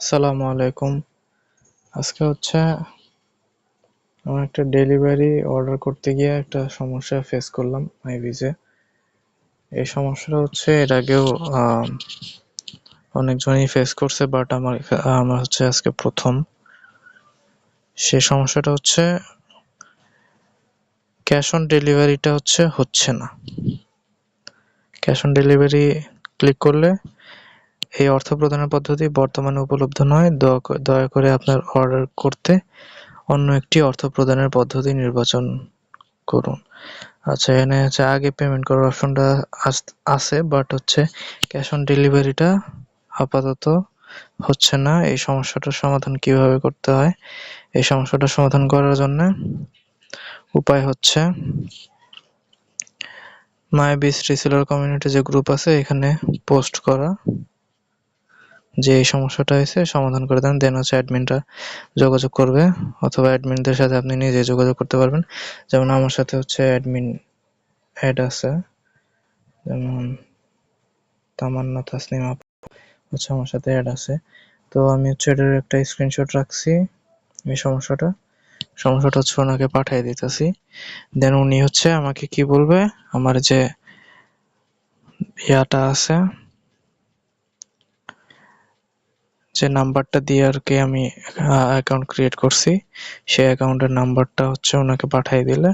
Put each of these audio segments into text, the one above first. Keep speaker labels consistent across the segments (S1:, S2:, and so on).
S1: আসসালামু আলাইকুম। আজকে হচ্ছে আমার একটা ডেলিভারি অর্ডার করতে গিয়ে একটা সমস্যা ফেস করলাম মাইভিজে এই সমস্যাটা হচ্ছে এর আগেও অনেকজনই ফেস করছে বাট আমার আমার হচ্ছে আজকে প্রথম। সে সমস্যাটা হচ্ছে ক্যাশ অন ডেলিভারিটা হচ্ছে হচ্ছে না। ক্যাশ অন ডেলিভারি ক্লিক করলে এই অর্থ প্রদানের পদ্ধতি বর্তমানে উপলব্ধ নয়। দয়া করে আপনার অর্ডার করতে অন্য একটি অর্থ প্রদানের পদ্ধতি নির্বাচন করুন। আচ্ছা এখানে হচ্ছে আগে পেমেন্ট করার অপশনটা আছে বাট হচ্ছে ক্যাশ অন ডেলিভারিটা আপাতত হচ্ছে না। এই সমস্যাটার সমাধান কীভাবে করতে হয়? এই সমস্যাটার সমাধান করার জন্য উপায় হচ্ছে মাই বিস রিসেলার কমিউনিটি যে গ্রুপ আছে, এখানে পোস্ট করা। যে এই সমস্যাটা হয়েছে, সমাধান করে দেন। দেন হচ্ছে অ্যাডমিনরা যোগাযোগ করবে অথবা অ্যাডমিনদের সাথে আপনি নিজে যোগাযোগ করতে পারবেন। যেমন আমার সাথে হচ্ছে অ্যাডমিন অ্যাড আছে। যেমন তামান্না তাসনিম হচ্ছে আমার সাথে অ্যাড আছে। তো আমি হচ্ছে এটার একটা স্ক্রিনশট রাখছি এই সমস্যাটা। সমস্যাটা হচ্ছে ওনাকে পাঠিয়ে দিতেছি। দেন উনি হচ্ছে আমাকে কি বলবে? আমার যে ইয়াটা আছে যে নাম্বারটা দিয়ে আর কি আমি অ্যাকাউন্ট ক্রিয়েট করছি, সেই অ্যাকাউন্টের নাম্বারটা হচ্ছে ওনাকে পাঠিয়ে দিলে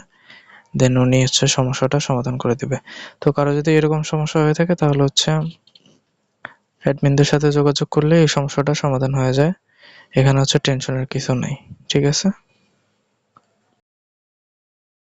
S1: দেন উনি হচ্ছে সমস্যাটা সমাধান করে দিবে। তো কারও যদি এরকম সমস্যা হয়ে থাকে তাহলে হচ্ছে অ্যাডমিনদের সাথে যোগাযোগ করলে এই সমস্যাটা সমাধান হয়ে যায়। এখানে হচ্ছে টেনশনের কিছু নেই, ঠিক আছে?